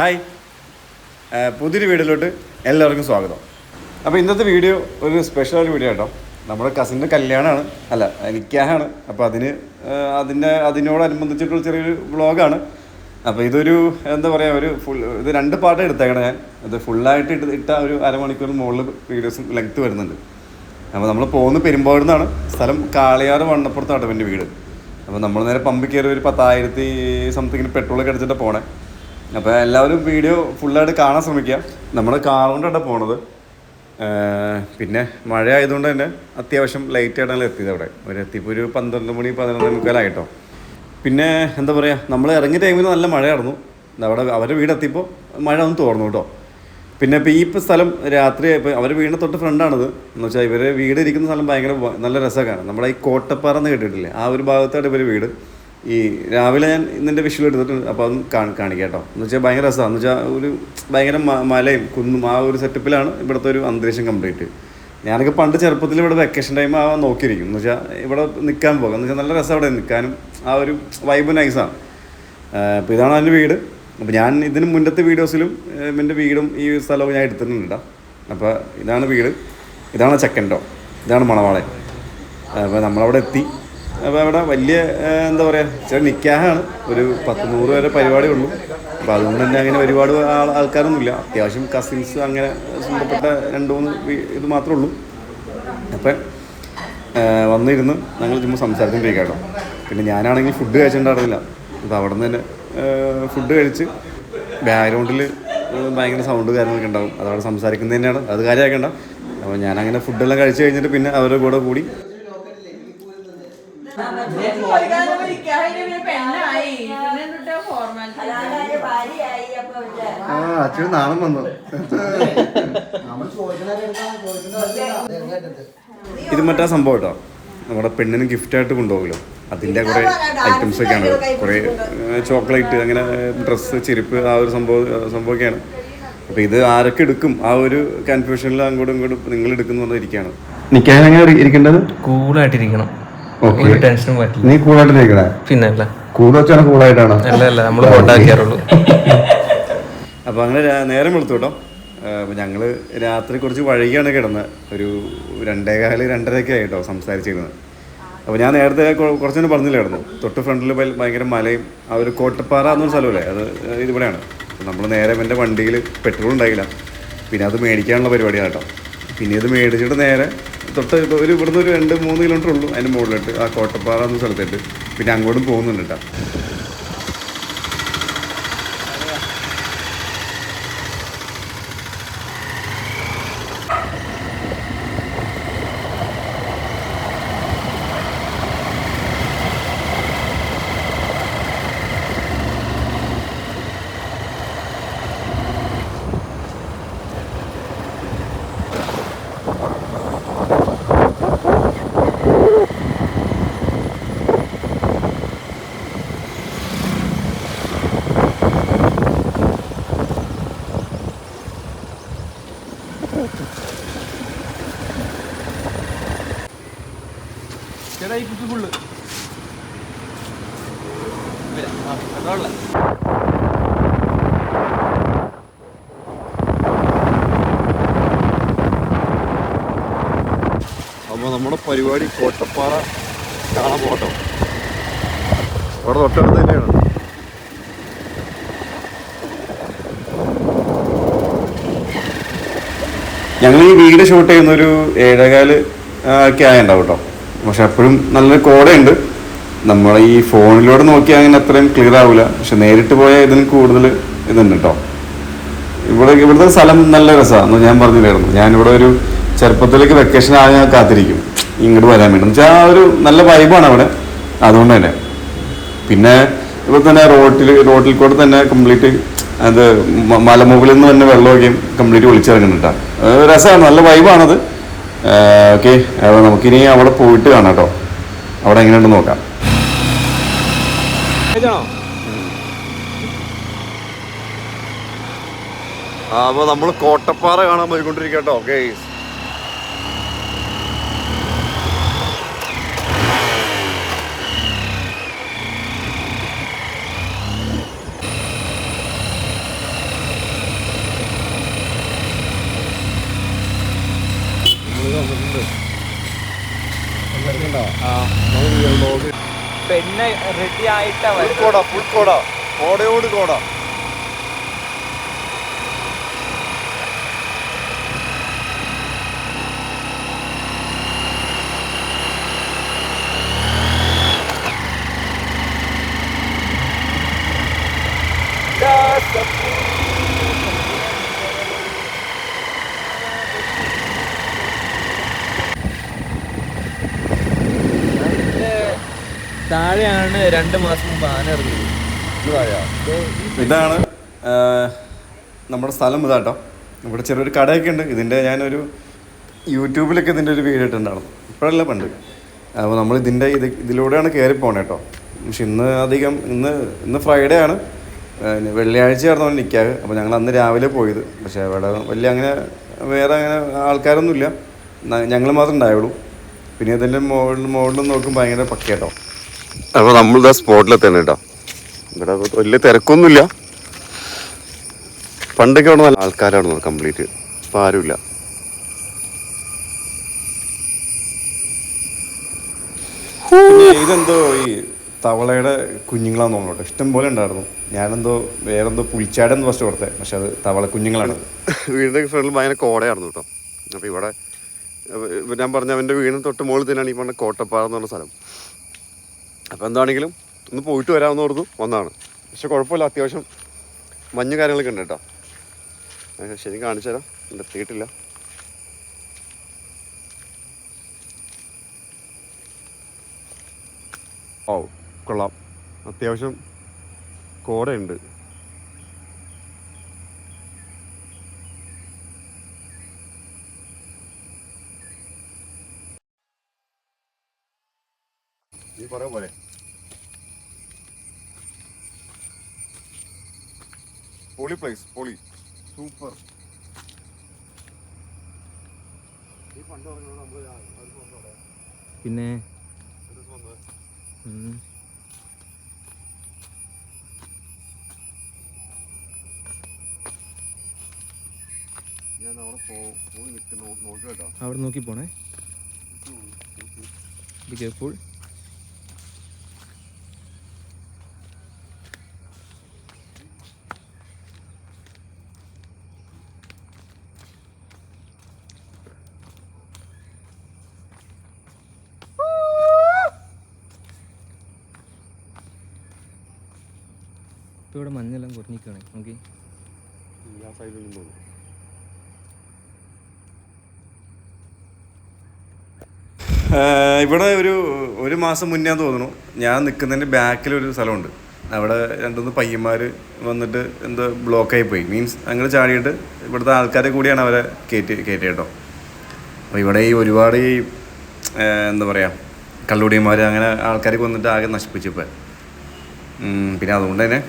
Hi. പുതിയൊരു വീഡിയോയിലോട്ട് എല്ലാവർക്കും സ്വാഗതം. അപ്പോൾ ഇന്നത്തെ വീഡിയോ ഒരു സ്പെഷ്യൽ വീഡിയോ കേട്ടോ നമ്മുടെ കസിന്റെ കല്യാണമാണ് അല്ല നിക്കാഹാണ് അപ്പോൾ അതിന് അതിന്റെ അതിനോടനുബന്ധിച്ചിട്ടുള്ള ചെറിയൊരു വ്ളോഗാണ് അപ്പോൾ ഇതൊരു എന്താ പറയുക ഒരു ഫുൾ ഇത് രണ്ട് പാട്ട് എടുത്തേക്കണം ഞാൻ. ഇത് ഫുള്ളായിട്ട് ഇട്ട് ഇട്ട ഒരു അരമണിക്കൂർ മുകളിൽ വീഡിയോസും ലെങ്ത്ത് വരുന്നുണ്ട്. അപ്പോൾ നമ്മൾ പോകുന്ന പെരുമ്പാട് നിന്നാണ് സ്ഥലം കാളിയാറ് വണ്ണപ്പുറത്താണ് എന്റെ വീട്. അപ്പോൾ നമ്മൾ നേരെ പമ്പിൽ കയറി ഒരു പത്തായിരത്തി സംതിങ്ങിന് പെട്രോളൊക്കെ അടിച്ചിട്ട് പോണേ. അപ്പോൾ എല്ലാവരും വീഡിയോ ഫുള്ളായിട്ട് കാണാൻ ശ്രമിക്കുക. നമ്മുടെ കാർ കൊണ്ടാണ് പോണത്. പിന്നെ മഴ ആയതുകൊണ്ട് തന്നെ അത്യാവശ്യം ലൈറ്റ് ആയിട്ടാണ് എത്തിയത് അവിടെ. ഒരു എത്തിയപ്പോൾ ഒരു പന്ത്രണ്ട് മണി പതിനൊന്ന് മുക്കാലായിട്ടോ പിന്നെ എന്താ പറയുക നമ്മൾ ഇറങ്ങിയ ടൈമിൽ നല്ല മഴയായിരുന്നു. അവിടെ അവരുടെ വീടെത്തിയപ്പോൾ മഴ ഒന്ന് തോർന്നു കേട്ടോ. പിന്നെ ഇപ്പോൾ ഈ സ്ഥലം രാത്രി ഇപ്പോൾ അവരുടെ വീടിന് തൊട്ട് ഫ്രണ്ടാണത് എന്ന് വെച്ചാൽ ഇവർ വീട് ഇരിക്കുന്ന സ്ഥലം ഭയങ്കര നല്ല രസമൊക്കെയാണ് നമ്മുടെ ഈ കോട്ടപ്പാറ എന്ന് കേട്ടിട്ടില്ലേ? ആ ഒരു ഭാഗത്താണ് ഇവർ വീട്. ഈ രാവിലെ ഞാൻ ഇന്നെന്റെ വിഷു എടുത്തിട്ടുണ്ട്. അപ്പോൾ അതൊന്ന് കാണി കാണിക്കാം കേട്ടോ എന്ന് വെച്ചാൽ ഭയങ്കര രസമാണ് എന്ന് വെച്ചാൽ ഒരു ഭയങ്കര മലയും കുന്നും ആ ഒരു സെറ്റപ്പിലാണ് ഇവിടുത്തെ ഒരു അന്തരീക്ഷം കംപ്ലീറ്റ്. ഞാനൊക്കെ പണ്ട് ചെറുപ്പത്തിൽ ഇവിടെ വെക്കേഷൻ ടൈം ആ നോക്കിയിരിക്കും. എന്ന് വെച്ചാൽ ഇവിടെ നിൽക്കാൻ പോകാം. എന്ന് വെച്ചാൽ നല്ല രസം അവിടെ നിൽക്കാനും ആ ഒരു വൈബ് നൈസാണ് അപ്പോൾ ഇതാണ് എന്റെ വീട്. അപ്പോൾ ഞാൻ ഇതിന് മുന്നത്തെ വീഡിയോസിലും എന്റെ വീടും ഈ സ്ഥലവും ഞാൻ എടുത്തിട്ടുണ്ട് അപ്പോൾ ഇതാണ് വീട്. ഇതാണ് ചെക്കൻഡോ ഇതാണ് മണവാളൻ. അപ്പോൾ നമ്മളവിടെ എത്തി. അപ്പോൾ അവിടെ വലിയ എന്താ പറയുക ചെറിയ നിക്കാഹാണ്. ഒരു പത്ത് നൂറ് വരെ പരിപാടി ഉള്ളൂ അപ്പോൾ അതുകൊണ്ട് തന്നെ അങ്ങനെ ഒരുപാട് ആൾ ആൾക്കാരൊന്നുമില്ല. അത്യാവശ്യം കസിൻസ് അങ്ങനെ സ്വന്തപ്പെട്ട രണ്ട് മൂന്ന് ഇത് മാത്രമേ ഉള്ളൂ. അപ്പം വന്നിരുന്ന് ഞങ്ങൾ ചുമ്മാ സംസാരിച്ചുകൊണ്ടിരിക്കുക കേട്ടോ പിന്നെ ഞാനാണെങ്കിൽ ഫുഡ് കഴിച്ചിട്ടുണ്ടായിരുന്നില്ല. അപ്പോൾ അവിടെ നിന്ന് തന്നെ ഫുഡ് കഴിച്ച് ബാക്ക്ഗ്രൗണ്ടിൽ ഭയങ്കര സൗണ്ട് കാര്യങ്ങളൊക്കെ ഉണ്ടാവും. അതവിടെ സംസാരിക്കുന്നത് തന്നെയാണ്. അത് കാര്യമാക്കേണ്ട. അപ്പോൾ ഞാനങ്ങനെ ഫുഡെല്ലാം കഴിച്ച് കഴിഞ്ഞിട്ട് പിന്നെ അവരുടെ കൂടെ കൂടി അതായത് ഭാര്യയായി അപ്പൊ ഇത് ആ അച്ഛൻ നാണം വന്നു. ഇത് മറ്റാ സംഭവം കേട്ടോ. നമ്മുടെ പെണ്ണിന് ഗിഫ്റ്റായിട്ട് കൊണ്ടുപോകലോ. അതിന്റെ കുറേ ഐറ്റംസ് ഒക്കെയാണ്. കുറേ ചോക്ലേറ്റ് അങ്ങനെ ഡ്രസ്സ് ചെരുപ്പ് ആ ഒരു സംഭവം സംഭവമൊക്കെയാണ്. അപ്പോൾ ഇത് ആരൊക്കെ എടുക്കും? ആ ഒരു കൺഫ്യൂഷനിൽ അങ്ങോട്ടും ഇങ്ങോട്ടും നിങ്ങൾ എടുക്കുന്നു പറഞ്ഞിരിക്കുകയാണ് നിൽക്കാൻ എങ്ങനെ ഇരിക്കേണ്ടത്? കൂളായിട്ടിരിക്കണം. ഒരു ടെൻഷനും പറ്റില്ല. നീ കൂളായിട്ടിരിക്കണേ പിന്നെ അപ്പൊ കൂളായിട്ടാണ് അല്ല അല്ല നമ്മൾ അപ്പോൾ അങ്ങനെ നേരം വെളുത്തു കേട്ടോ. അപ്പോൾ ഞങ്ങൾ രാത്രി കുറച്ച് വൈകിയാണ് കിടന്നത് ഒരു രണ്ടേകാൽ രണ്ടരയൊക്കെ ആയിട്ടോ സംസാരിച്ചിരുന്നത്. അപ്പോൾ ഞാൻ നേരത്തെ കൊ- കുറച്ചുകൂടെ പറഞ്ഞില്ലായിരുന്നു. തൊട്ട് ഫ്രണ്ടിൽ ഭയങ്കര മലയും ആ ഒരു കോട്ടപ്പാറ എന്നൊരു സ്ഥലമല്ലേ അത് ഇതിവിടെയാണ്. നമ്മൾ നേരെ എന്റെ വണ്ടിയിൽ പെട്രോൾ ഉണ്ടായില്ല. പിന്നെ അത് മേടിക്കാനുള്ള പരിപാടിയാണ് കേട്ടോ. പിന്നെ ഇത് മേടിച്ചിട്ട് നേരെ തൊട്ട് ഒരു ഇവിടുന്ന് ഒരു രണ്ട് മൂന്ന് കിലോമീറ്റർ ഉള്ളൂ അതിന്റെ മുകളിലോട്ട് ആ കോട്ടപ്പാറ എന്ന സ്ഥലത്തേക്ക് പിന്നെ അങ്ങോട്ടും പോകുന്നുണ്ട് കേട്ടോ അപ്പോൾ നമ്മുടെ പരിപാടി കോട്ടപ്പാറ കാണാൻ പോകട്ടോ. അവിടെ തൊട്ടടുത്ത് തന്നെയാണ്. ഞങ്ങൾ ഈ വീട് ഷൂട്ട് ചെയ്യുന്ന ഒരു ഏഴേകാൽ ഒക്കെ ആയുണ്ടാവും കേട്ടോ പക്ഷെ അപ്പോഴും നല്ലൊരു കോടയുണ്ട്. നമ്മൾ ഈ ഫോണിലൂടെ നോക്കിയാൽ അങ്ങനെ അത്രയും ക്ലിയർ ആവില്ല പക്ഷെ നേരിട്ട് പോയാൽ ഇതിന് കൂടുതൽ ഇതുണ്ട് കേട്ടോ ഇവിടെ ഇവിടുത്തെ സ്ഥലം നല്ല രസമാണ് ഞാൻ പറഞ്ഞില്ലായിരുന്നു. ഞാനിവിടെ ഒരു ചെറുപ്പത്തിലേക്ക് വെക്കേഷൻ ആയ ഞാൻ കാത്തിരിക്കും. ഇങ്ങോട്ട് വരാൻ വേണ്ടി. വെച്ചാൽ ആ ഒരു നല്ല വൈബാണ് അവിടെ. അതുകൊണ്ട് തന്നെ. പിന്നെ ഇവിടെ തന്നെ റോട്ടിൽ റോട്ടിൽ കൂടെ തന്നെ കംപ്ലീറ്റ് അത് മലമുകളിൽ നിന്ന് തന്നെ വെള്ളമൊക്കെ കംപ്ലീറ്റ് ഒളിച്ചിറങ്ങുന്നുണ്ടാ രസമാണ് നല്ല വൈബാണത് ഓക്കെ നമുക്കിനി അവിടെ പോയിട്ട് കാണാം കേട്ടോ അവിടെ എങ്ങനെയുണ്ടെന്ന് നോക്കാം. അപ്പോൾ നമ്മൾ കോട്ടപ്പാറ കാണാൻ പോയിക്കൊണ്ടിരിക്കട്ടോ കേട്ടോ പുൽക്കോട ഫുൾ കോട ഫുൾ കോട കോടയോട് കോട. താഴെയാണ് രണ്ട് മാസം മുമ്പ് ഇതാണ് നമ്മുടെ സ്ഥലം ഇതാട്ടോ. ഇവിടെ ചെറിയൊരു കടയൊക്കെ ഉണ്ട് ഇതിന്റെ ഞാനൊരു യൂട്യൂബിലൊക്കെ ഇതിന്റെ ഒരു വീഡിയോ ഇട്ടുണ്ടായിരുന്നു ഇപ്പോഴല്ല പണ്ട്. അപ്പോൾ നമ്മൾ ഇതിന്റെ ഇത് ഇതിലൂടെയാണ് കയറി പോണേ കേട്ടോ പക്ഷെ ഇന്ന് അധികം ഇന്ന് ഇന്ന് ഫ്രൈഡേ ആണ്. വെള്ളിയാഴ്ചയായിരുന്നു അവൻ നിൽക്കാറ് അപ്പോൾ ഞങ്ങൾ അന്ന് രാവിലെ പോയത്. പക്ഷേ അവിടെ വലിയ അങ്ങനെ വേറെ അങ്ങനെ ആൾക്കാരൊന്നുമില്ല. ഞങ്ങൾ മാത്രം ഉണ്ടായുള്ളൂ. പിന്നെ ഇതിന്റെ മുകളിൽ മുകളിൽ നോക്കും ഭയങ്കര പക്കയാട്ടോ അപ്പോൾ നമ്മളിതാ സ്പോട്ടിലെത്താണ് കേട്ടോ ഇവിടെ വലിയ തിരക്കൊന്നുമില്ല. പണ്ടൊക്കെ അവിടെ നല്ല ആൾക്കാരാണ് കംപ്ലീറ്റ് ഇപ്പം ആരുമില്ല. ഇതെന്തോ ഈ തവളയുടെ കുഞ്ഞുങ്ങളാന്ന് തോന്നുന്നു ഇഷ്ടം പോലെ ഉണ്ടായിരുന്നു. ഞാനെന്തോ വേറെന്തോ പുളിച്ചാടെന്ന് ഫസ്റ്റ് കൊടുത്തെ പക്ഷെ അത് തവള കുഞ്ഞുങ്ങളാണ്. വീടിന്റെ ഫ്രണ്ടിൽ ഭയങ്കര കോടയായിരുന്നു കേട്ടോ. അപ്പോൾ ഇവിടെ ഞാൻ പറഞ്ഞ അവന്റെ വീടിന് തൊട്ട് മുകളിൽ തന്നെയാണ് ഈ പറഞ്ഞ കോട്ടപ്പാറ എന്ന് പറഞ്ഞ സ്ഥലം. അപ്പോൾ എന്താണെങ്കിലും ഒന്ന് പോയിട്ട് വരാമെന്ന് ഓർത്തു വന്നതാണ് പക്ഷെ കുഴപ്പമില്ല അത്യാവശ്യം മഞ്ഞ് കാര്യങ്ങളൊക്കെ ഉണ്ട് കേട്ടോ. ശരി കാണിച്ചു തരാം. എത്തിയിട്ടില്ല. ഓ കൊള്ളാം. അത്യാവശ്യം കോടയുണ്ട്. നീ കുറെ പോലെ. പൊളി പ്ലേസ് പൊളി സൂപ്പർ പിന്നെ? അവിടെ നോക്കി അവിടെ നോക്കി പോണേ. ബി കെയർഫുൾ ഇപ്പൊ ഇവിടെ മഞ്ഞെല്ലാം കുറഞ്ഞിക്കാണ് നോക്കി ആ സൈഡിൽ ഇവിടെ ഒരു ഒരു മാസം മുന്നേ തോന്നുന്നു ഞാൻ നിൽക്കുന്നതിന്റെ ബാക്കിൽ ഒരു സ്ഥലമുണ്ട്. അവിടെ രണ്ടുമൂന്ന് പയ്യന്മാർ വന്നിട്ട് എന്തോ ബ്ലോക്കായി പോയി. മീൻസ് അങ്ങനെ ചാടിയിട്ട് ഇവിടുത്തെ ആൾക്കാരെ കൂടിയാണ് അവരെ കയറ്റി കയറ്റി കേട്ടോ. അപ്പോൾ ഇവിടെ ഈ ഒരുപാട് ഈ എന്താ പറയുക കള്ളുടിയന്മാർ അങ്ങനെ ആൾക്കാർക്ക് വന്നിട്ട് ആകെ നശിപ്പിച്ചു ഇപ്പം. പിന്നെ അതുകൊണ്ട് തന്നെ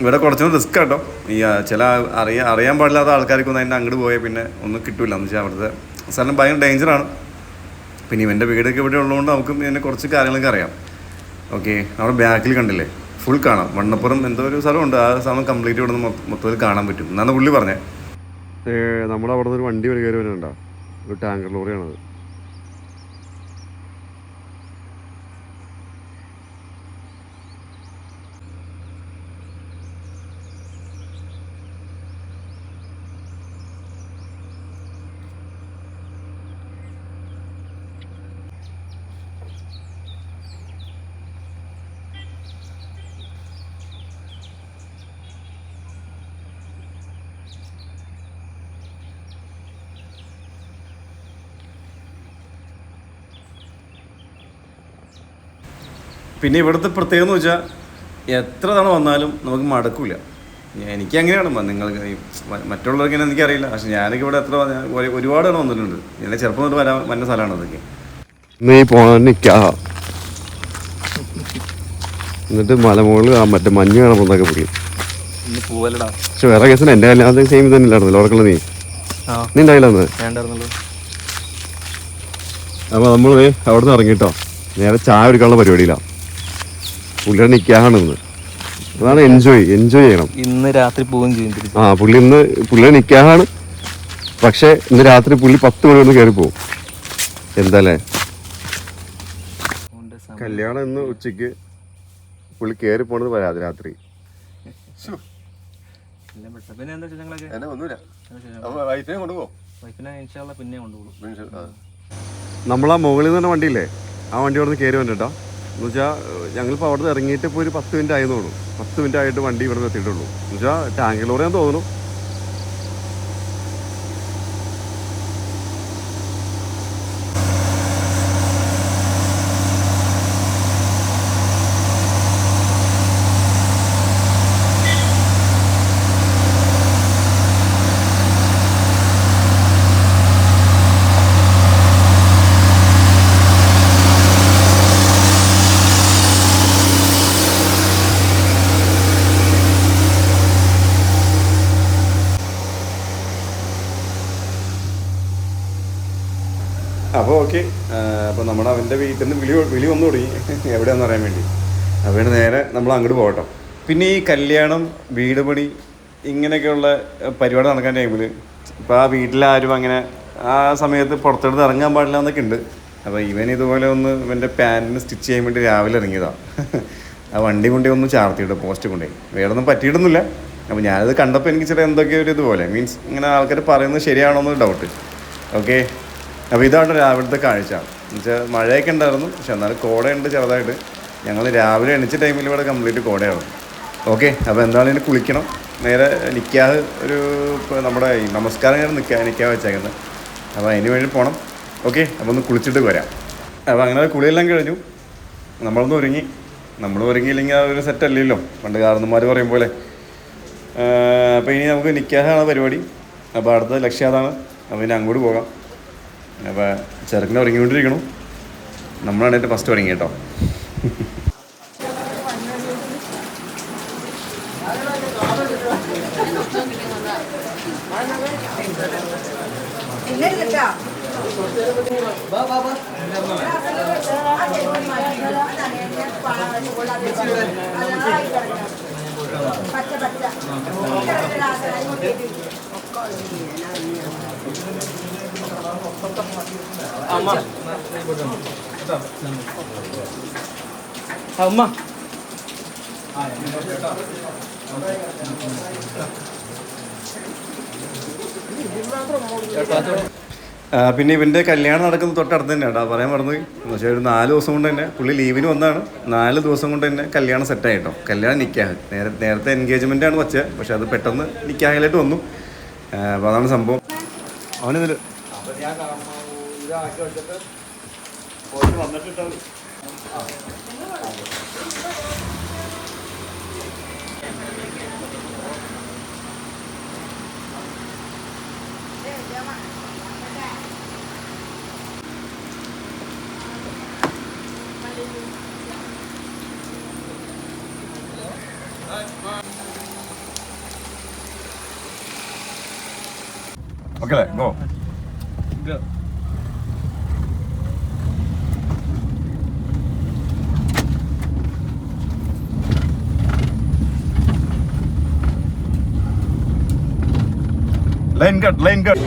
ഇവിടെ കുറച്ചൊന്നും റിസ്ക് കേട്ടോ ഈ ചില അറിയ അറിയാൻ അറിയാൻ പാടില്ലാത്ത ആൾക്കാർക്കൊന്നും അതിന്റെ അങ്ങോട്ട് പോയാൽ പിന്നെ ഒന്നും കിട്ടില്ല എന്ന് വെച്ചാൽ അവിടുത്തെ സ്ഥലം ഭയങ്കര ഡേഞ്ചറാണ് പിന്നെ ഇവന്റെ വീടൊക്കെ ഇവിടെ ഉള്ളതുകൊണ്ട് നമുക്ക് ഇതിനെ കുറച്ച് കാര്യങ്ങളൊക്കെ അറിയാം. ഓക്കെ അവിടെ ബാക്കിൽ കണ്ടില്ലേ? ഫുൾ കാണാം. വണ്ണപ്പുറം എന്തോ ഒരു സ്ഥലമുണ്ട്. ആ സ്ഥലം കംപ്ലീറ്റ് ഇവിടെ നിന്ന് മൊത്തത്തിൽ കാണാൻ പറ്റും. എന്നാണ് പുള്ളി പറഞ്ഞത് നമ്മളവിടെ നിന്ന് ഒരു വണ്ടി വരികയറി വരുന്നുണ്ടോ? ഒരു ടാങ്കർ ലോറിയാണത്. പിന്നെ ഇവിടുത്തെ പ്രത്യേകത എന്ന് വെച്ചാൽ എത്ര തവണ വന്നാലും നമുക്ക് മടക്കില്ല എനിക്ക് അങ്ങനെയാണ് നിങ്ങൾക്ക് മറ്റുള്ളവർക്ക് ഇങ്ങനെ എനിക്കറിയില്ല. പക്ഷെ ഞാനൊക്കെ ഇവിടെ എത്ര ഒരുപാട് തവണ വന്നിട്ടുണ്ട്. ഞാൻ ചെറുപ്പം തൊട്ട് വരാൻ വന്ന സ്ഥലമാണ് അതൊക്കെ. നീ പോണിക്കാ എന്നിട്ട് മലമുകളിൽ മറ്റേ മഞ്ഞ് കാണുമ്പോഴൊക്കെ പിടിക്കും പോവല്ലടാ. പക്ഷെ വേറെ കേസിന് എന്റെ കല്യാണത്തിന് സെയിം തന്നെ ഇല്ലായിരുന്നല്ലോ ഉറക്കുള്ള നീ ആ. നീ ഉണ്ടായില്ല അന്ന്? വേണ്ടായിരുന്നല്ലോ അപ്പോൾ നമ്മൾ അവിടെ നിന്ന് ഇറങ്ങിട്ടോ. നേരെ ചായ എടുക്കാനുള്ള പരിപാടിയിലാണ് നിൽക്കാണ് അതാണ് എൻജോയ് എൻജോയ് ചെയ്യണം. ഇന്ന് രാത്രി പോവുകയും ചെയ്യും ആ പുള്ളി ഇന്ന് പുള്ളിയുടെ നിൽക്കാണ് പക്ഷേ ഇന്ന് രാത്രി പുള്ളി പത്ത് മണി ഒന്ന് കയറി പോകും എന്താല്ലേ കല്യാണം ഇന്ന് ഉച്ചയ്ക്ക് പുള്ളി കയറി പോണത് വരാതെ രാത്രി. എല്ലാം പെട്ട പിന്നെ എന്താ ഞങ്ങളൊക്കെ എന്നെ ഒന്നുമില്ല വൈഫിനെ കൊണ്ടുപോകും. വൈഫിനെ ഇൻഷാള്ള പിന്നെ കൊണ്ടുപോകും. നമ്മളാ മുകളിൽ നിന്ന് വണ്ടിയില്ലേ? ആ വണ്ടി കൊണ്ട് നിന്ന് കയറി വന്നിട്ടോ എന്ന് വെച്ചാൽ ഞങ്ങളിപ്പോൾ അവിടെ നിന്ന് ഇറങ്ങിയിട്ട് ഇപ്പോൾ ഒരു പത്ത് മിനിറ്റ് ആയെന്ന് തോന്നുന്നു പത്ത് മിനിറ്റ് ആയിട്ട് വണ്ടി ഇവിടെ നിന്ന് എത്തിയിട്ടുള്ളൂ. എന്ന് വെച്ചാൽ ടാങ്ക് ലോറിയാന്ന് തോന്നുന്നു. അപ്പോൾ ഓക്കെ അപ്പോൾ നമ്മുടെ അവന്റെ വീട്ടിൽ നിന്ന് വിളി വിളി വന്നു തുടങ്ങി. എവിടെയാണെന്ന് അറിയാൻ വേണ്ടി. അവന് നേരെ നമ്മൾ അങ്ങോട്ട് പോകട്ടോ. പിന്നെ ഈ കല്യാണം വീട് പണി ഇങ്ങനെയൊക്കെയുള്ള പരിപാടി നടക്കാൻ ടൈമിൽ ഇപ്പോൾ ആ വീട്ടിലാരും അങ്ങനെ ആ സമയത്ത് പുറത്തെടുത്ത് ഇറങ്ങാൻ പാടില്ല എന്നൊക്കെ ഉണ്ട് അപ്പോൾ ഇവൻ ഇതുപോലെ ഒന്ന് ഇവന്റെ പാന്റിന് സ്റ്റിച്ച് ചെയ്യാൻ വേണ്ടി രാവിലെ ഇറങ്ങിയതാണ് ആ വണ്ടി കൊണ്ടി ഒന്ന് ചാർത്തിയിട്ട് പോസ്റ്റ് കൊണ്ടേ. വേറെ ഒന്നും പറ്റിയിട്ടൊന്നുമില്ല. അപ്പോൾ ഞാനത് കണ്ടപ്പോൾ എനിക്ക് ചെറിയ എന്തൊക്കെയോ ഒരു ഇതുപോലെ. മീൻസ് ഇങ്ങനെ ആൾക്കാർ പറയുന്നത് ശരിയാണോ എന്ന് ഡൗട്ട് ഓക്കെ? അപ്പോൾ ഇതാണ് രാവിലത്തെ കാഴ്ച. എന്നുവെച്ചാൽ മഴയൊക്കെ ഉണ്ടായിരുന്നു പക്ഷെ എന്നാലും കോടയുണ്ട് ചെറുതായിട്ട്. ഞങ്ങൾ രാവിലെ എണിച്ച ടൈമിൽ ഇവിടെ കംപ്ലീറ്റ് കോടയാണ്. ഓക്കെ അപ്പോൾ എന്താണ് ഇനി കുളിക്കണം. നേരെ നിൽക്കാതെ ഒരു നമ്മുടെ നമസ്കാരം ഞാൻ നിൽക്കാൻ നിൽക്കാൻ വെച്ചേക്കുന്നത് അപ്പോൾ അതിന് വേണ്ടി പോകണം ഓക്കെ അപ്പോൾ ഒന്ന് കുളിച്ചിട്ട് വരാം. അപ്പോൾ അങ്ങനെ കുളിയെല്ലാം കഴിഞ്ഞു. നമ്മളൊന്ന് ഒരുങ്ങി. നമ്മൾ ഒരുങ്ങിയില്ലെങ്കിൽ ആ ഒരു സെറ്റ് അല്ലല്ലോ. പണ്ട് കാരണന്മാർ പറയും പോലെ. അപ്പോൾ ഇനി നമുക്ക് നിൽക്കാതാണ് പരിപാടി. അപ്പോൾ അടുത്ത ലക്ഷ്യം അതാണ് അപ്പോൾ ഇനി അങ്ങോട്ട് പോകാം. അപ്പോൾ ചെറുക്കനെ ഉറങ്ങിക്കൊണ്ടിരിക്കണം നമ്മളാണ് എന്റെ ഫസ്റ്റ് ഉറങ്ങി കേട്ടോ അമ്മ പിന്നെ ഇവന്റെ കല്യാണം നടക്കുന്ന തൊട്ടടുത്ത് തന്നെ കേട്ടോ. പറയാൻ മറന്നു പക്ഷേ ഒരു നാല് ദിവസം കൊണ്ട് തന്നെ പുള്ളി ലീവിന് വന്നാണ്. നാല് ദിവസം കൊണ്ട് തന്നെ കല്യാണം സെറ്റായി കേട്ടോ. കല്യാണം നിൽക്കാൻ നേരെ നേരത്തെ എൻഗേജ്മെന്റ് ആണ് വെച്ചത് പക്ഷെ അത് പെട്ടെന്ന് നിൽക്കാനായിട്ട് വന്നു. അപ്പോൾ അതാണ് സംഭവം. അവനിതിൽ ഓക്കെ അല്ലേ go line cut line cut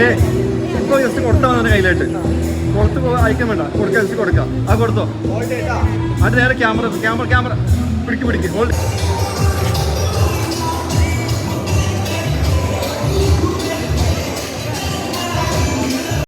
ഏ ഇപ്പൊ ജസ്റ്റ് കൊടുത്താൽ മതി കയ്യിലായിട്ട് പുറത്ത് അയക്കാൻ വേണ്ട. കൊടുക്കാൻ ജസ്റ്റ് കൊടുക്കാം. ആ കൊടുത്തോ. അത് നേരെ ക്യാമറ ക്യാമറ ക്യാമറ പിടിക്ക് പിടിക്ക്. ഹോൾഡ്